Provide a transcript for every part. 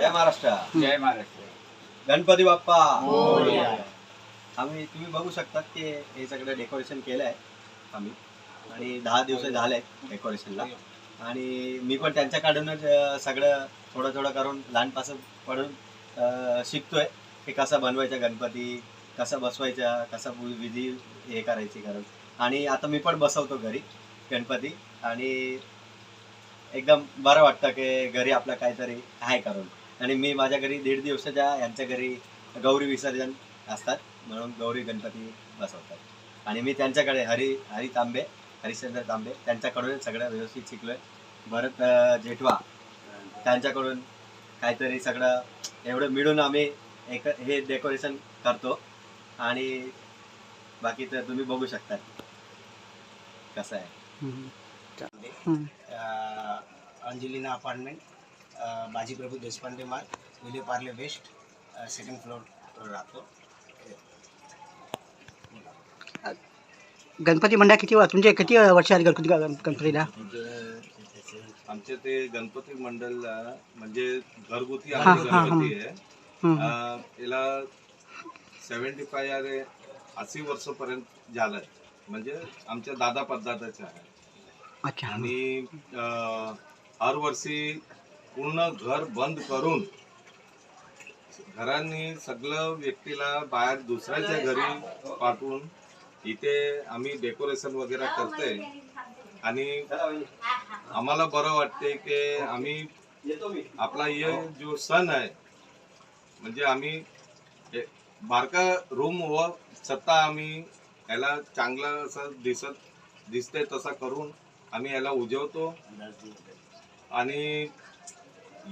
जय महाराष्ट्र. जय महाराष्ट्र. गणपती बाप्पा. आम्ही तुम्ही बघू शकता की हे सगळं डेकोरेशन केलं आहे आम्ही. आणि दहा दिवस झाले डेकोरेशनला आणि मी पण त्यांच्याकडूनच सगळं थोडं थोडं करून लहानपासून पडून शिकतोय की कसं बनवायचं गणपती कसं बसवायचा कसं विधी हे करायची कारण आणि आता मी पण बसवतो घरी गणपती. आणि एकदम बरं वाटतं की घरी आपलं काहीतरी आहे करून. आणि मी माझ्या घरी दीड दिवसाच्या यांच्या घरी गौरी विसर्जन असतात. म्हणून गौरी गणपती बसवतात. आणि मी त्यांच्याकडे हरी हरी तांबे हरिश्चंद्र तांबे त्यांच्याकडून सगळं व्यवस्थित शिकलोय. भरत जेठवा त्यांच्याकडून काहीतरी सगळं एवढं मिळून आम्ही एक हे डेकोरेशन करतो. आणि बाकी तर तुम्ही बघू शकता कसं आहे. Angelina apartment Bajiprabhu Deshpande Marg Vile Parle west second floor राहतो. गणपती मंडळ किती वर- तुमचे किती वर्ष आली गणपती गणपतीला? आमचे ते गणपती मंडळ म्हणजे घरगुती हा, आमचे हा, गणपती आहे. हम्म. अं, याला सेव्हन्टी फाय अरे अस्सी वर्षपर्यंत झालंय. म्हणजे आमच्या दादा पद्धतीचे आहे अच्छा. आणि अं, हर वर्षी पूर्ण घर बंद करून घरांनी सगळं व्यक्तीला बाहेर दुसऱ्याच्या घरी पाठवून इथे आम्ही डेकोरेशन वगैरे करते आणि आम्हाला बरं वाटते की आम्ही आपला हे जो सण आहे म्हणजे आम्ही बारका रूम व सत्ता आम्ही याला चांगलं असं दिसत दिसते तसा करून आम्ही याला उजवतो. आणि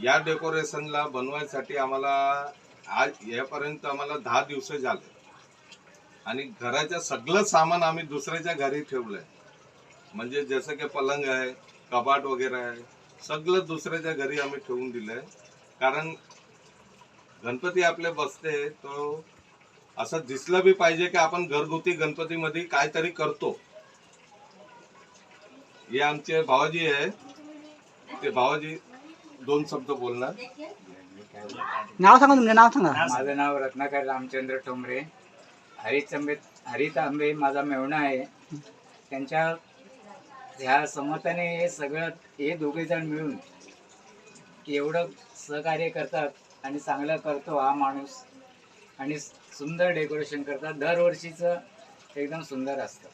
या डेकोरेशनला बनवायसाठी आम्हाला आज यापर्यंत आम्हाला दहा दिवस झाले. आणि घराचं सगळं सामान आम्ही दुसऱ्याच्या घरी ठेवलंय. म्हणजे जसं की पलंग आहे कबाट वगैरे आहे सगळं दुसऱ्याच्या घरी आम्ही ठेवून दिलंय. कारण गणपती आपले बसते तो असं दिसलं बी पाहिजे की आपण घरगुती गणपतीमध्ये काहीतरी करतो. हे आमचे भावाजी आहे. ते भावाजी दोन शब्द बोलणार. नाव सांगा तुमचं नाव सांगा. माझं नाव रत्नाकर रामचंद्र ठोंबरे. हरिचंबे हरितांबे माझा मेवणा आहे. त्यांच्या ह्या समताने हे सगळं हे दोघे जण मिळून एवढं सहकार्य करतात आणि चांगलं करतो हा माणूस. आणि सुंदर डेकोरेशन करतात. दरवर्षीचं एकदम सुंदर असतं.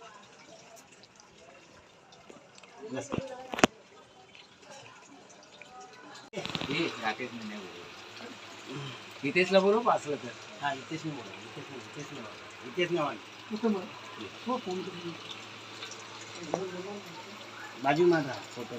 हे राकेश म्हणे बोलू. बोलू पाचलं तर? हा इथेच नाही बोला इथेच नाही इथेच नाही बोला इथेच नाही बोला बाजू माझा फोटो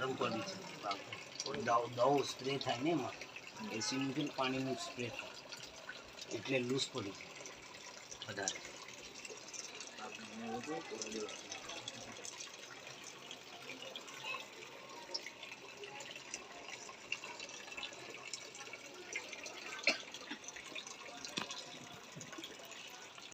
કરી છે. દવો સ્પ્રે થાય ને એમાં. એ સ્વિમિંગ પાણીનું સ્પ્રે થાય. એટલે લૂઝ પડી જાય. વધારે.